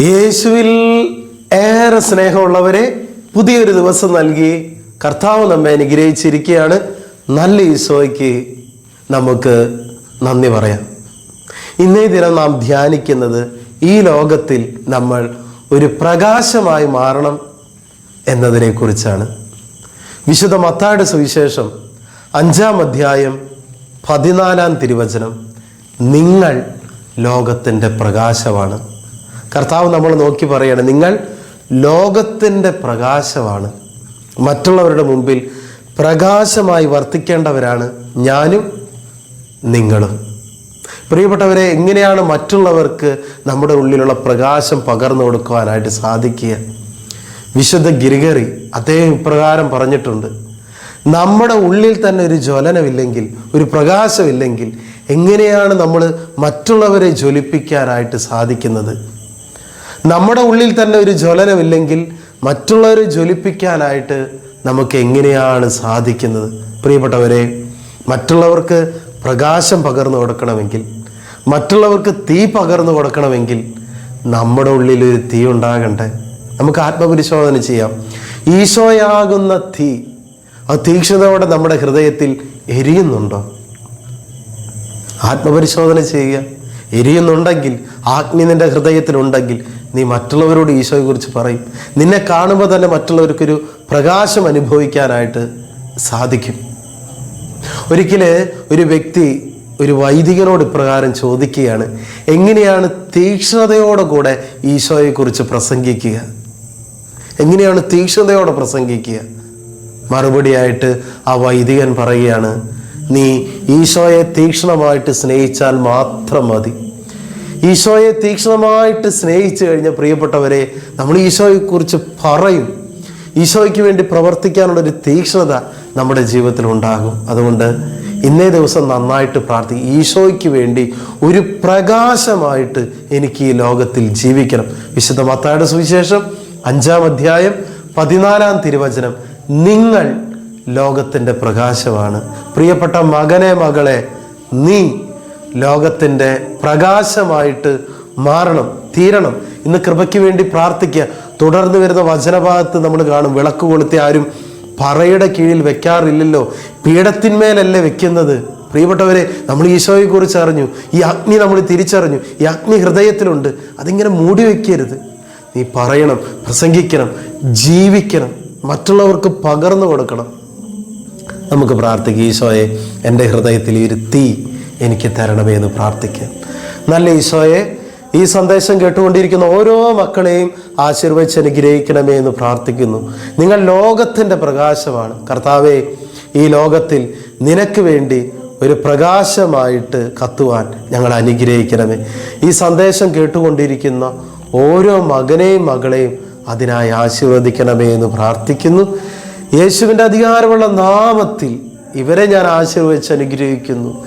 യേശുവിൽ ഏറെ സ്നേഹമുള്ളവരെ പുതിയൊരു ദിവസം നൽകി കർത്താവ് നമ്മെ അനുഗ്രഹിച്ചിരിക്കുകയാണ്. നല്ല ഈശോയ്ക്ക് നമുക്ക് നന്ദി പറയാം. ഇന്നേ ദിനം നാം ധ്യാനിക്കുന്നത് ഈ ലോകത്തിൽ നമ്മൾ ഒരു പ്രകാശമായി മാറണം എന്നതിനെക്കുറിച്ചാണ്. വിശുദ്ധ മത്തായുടെ സുവിശേഷം അഞ്ചാം അധ്യായം പതിനാലാം തിരുവചനം നിങ്ങൾ ലോകത്തിന്റെ പ്രകാശമാണ്. കർത്താവ് നമ്മൾ നോക്കി പറയാണ് നിങ്ങൾ ലോകത്തിന്റെ പ്രകാശമാണ്. മറ്റുള്ളവരുടെ മുമ്പിൽ പ്രകാശമായി വർത്തിക്കേണ്ടവരാണ് ഞാനും നിങ്ങളും. പ്രിയപ്പെട്ടവരെ എങ്ങനെയാണ് മറ്റുള്ളവർക്ക് നമ്മുടെ ഉള്ളിലുള്ള പ്രകാശം പകർന്നു കൊടുക്കുവാനായിട്ട് സാധിക്കുക? വിശുദ്ധ ഗിരിഗറി അദ്ദേഹം ഇപ്രകാരം പറഞ്ഞിട്ടുണ്ട് നമ്മുടെ ഉള്ളിൽ തന്നെ ഒരു ജ്വലനമില്ലെങ്കിൽ ഒരു പ്രകാശമില്ലെങ്കിൽ എങ്ങനെയാണ് നമ്മൾ മറ്റുള്ളവരെ ജ്വലിപ്പിക്കാനായിട്ട് സാധിക്കുന്നത്? നമ്മുടെ ഉള്ളിൽ തന്നെ ഒരു ജ്വലനമില്ലെങ്കിൽ മറ്റുള്ളവരെ ജ്വലിപ്പിക്കാനായിട്ട് നമുക്ക് എങ്ങനെയാണ് സാധിക്കുന്നത്? പ്രിയപ്പെട്ടവരെ മറ്റുള്ളവർക്ക് പ്രകാശം പകർന്നു കൊടുക്കണമെങ്കിൽ മറ്റുള്ളവർക്ക് തീ പകർന്നു കൊടുക്കണമെങ്കിൽ നമ്മുടെ ഉള്ളിൽ ഒരു തീ ഉണ്ടാകണ്ടേ? നമുക്ക് ആത്മപരിശോധന ചെയ്യാം. ഈശോയാകുന്ന തീ ആ തീക്ഷ്ണതയോടെ നമ്മുടെ ഹൃദയത്തിൽ എരിയുന്നുണ്ടോ? ആത്മപരിശോധന ചെയ്യുക. എരിയുന്നുണ്ടെങ്കിൽ ആഗ്നി നിന്റെ ഹൃദയത്തിലുണ്ടെങ്കിൽ നീ മറ്റുള്ളവരോട് ഈശോയെക്കുറിച്ച് പറയും. നിന്നെ കാണുമ്പോൾ തന്നെ മറ്റുള്ളവർക്കൊരു പ്രകാശം അനുഭവിക്കാനായിട്ട് സാധിക്കും. ഒരിക്കൽ ഒരു വ്യക്തി ഒരു വൈദികനോട് ഇപ്രകാരം ചോദിക്കുകയാണ് എങ്ങനെയാണ് തീക്ഷ്ണതയോടെ കൂടെ ഈശോയെക്കുറിച്ച് പ്രസംഗിക്കുക? എങ്ങനെയാണ് തീക്ഷ്ണതയോടെ പ്രസംഗിക്കുക? മറുപടിയായിട്ട് ആ വൈദികൻ പറയുകയാണ് നീ ഈശോയെ തീക്ഷ്ണമായിട്ട് സ്നേഹിച്ചാൽ മാത്രം മതി. ഈശോയെ തീക്ഷ്ണമായിട്ട് സ്നേഹിച്ചു കഴിഞ്ഞ പ്രിയപ്പെട്ടവരെ നമ്മൾ ഈശോയെക്കുറിച്ച് പറയും. ഈശോയ്ക്ക് വേണ്ടി പ്രവർത്തിക്കാനുള്ള ഒരു തീക്ഷ്ണത നമ്മുടെ ജീവിതത്തിൽ ഉണ്ടാകും. അതുകൊണ്ട് ഇന്നേ ദിവസം നന്നായിട്ട് പ്രാർത്ഥി. ഈശോയ്ക്ക് വേണ്ടി ഒരു പ്രകാശമായിട്ട് എനിക്ക് ഈ ലോകത്തിൽ ജീവിക്കണം. വിശുദ്ധ മത്തായുടെ സുവിശേഷം അഞ്ചാം അധ്യായം പതിനാലാം തിരുവചനം. നിങ്ങൾ ലോകത്തിന്റെ പ്രകാശമാണ്. പ്രിയപ്പെട്ട മകനെ മകളെ നീ ലോകത്തിന്റെ പ്രകാശമായിട്ട് മാറണം തീരണം. ഇന്ന് കൃപയ്ക്ക് വേണ്ടി പ്രാർത്ഥിക്കുക. തുടർന്ന് വരുന്ന വചനഭാഗത്ത് നമ്മൾ കാണും വിളക്ക് കൊളുത്തി ആരും പറയുടെ കീഴിൽ വെക്കാറില്ലല്ലോ. പീഠത്തിന്മേലല്ലേ വെക്കുന്നത്? പ്രിയപ്പെട്ടവരെ നമ്മൾ ഈശോയെ കുറിച്ച് അറിഞ്ഞു. ഈ അഗ്നി നമ്മൾ തിരിച്ചറിഞ്ഞു. ഈ അഗ്നി ഹൃദയത്തിലുണ്ട്. അതിങ്ങനെ മൂടി വെക്കരുത്. നീ പറയണം പ്രസംഗിക്കണം ജീവിക്കണം. മറ്റുള്ളവർക്ക് പകർന്നു കൊടുക്കണം. നമുക്ക് പ്രാർത്ഥിക്കുക ഈശോയെ എന്റെ ഹൃദയത്തിൽ ഇരുത്തി. എനിക്ക് തരണമേ എന്ന് പ്രാർത്ഥിക്കാം. നല്ല ഈശോയെ ഈ സന്ദേശം കേട്ടുകൊണ്ടിരിക്കുന്ന ഓരോ മക്കളെയും ആശീർവദിച്ച് അനുഗ്രഹിക്കണമേ എന്ന് പ്രാർത്ഥിക്കുന്നു. നിങ്ങൾ ലോകത്തിന്റെ പ്രകാശമാണ്. കർത്താവെ ഈ ലോകത്തിൽ നിനക്ക് വേണ്ടി ഒരു പ്രകാശമായിട്ട് കത്തുവാൻ ഞങ്ങൾ അനുഗ്രഹിക്കണമേ. ഈ സന്ദേശം കേട്ടുകൊണ്ടിരിക്കുന്ന ഓരോ മകനെയും മകളെയും അതിനായി ആശീർവദിക്കണമേ എന്ന് പ്രാർത്ഥിക്കുന്നു. യേശുവിന്റെ അധികാരമുള്ള നാമത്തിൽ ഇവരെ ഞാൻ ആശീർവദിച്ച് അനുഗ്രഹിക്കുന്നു.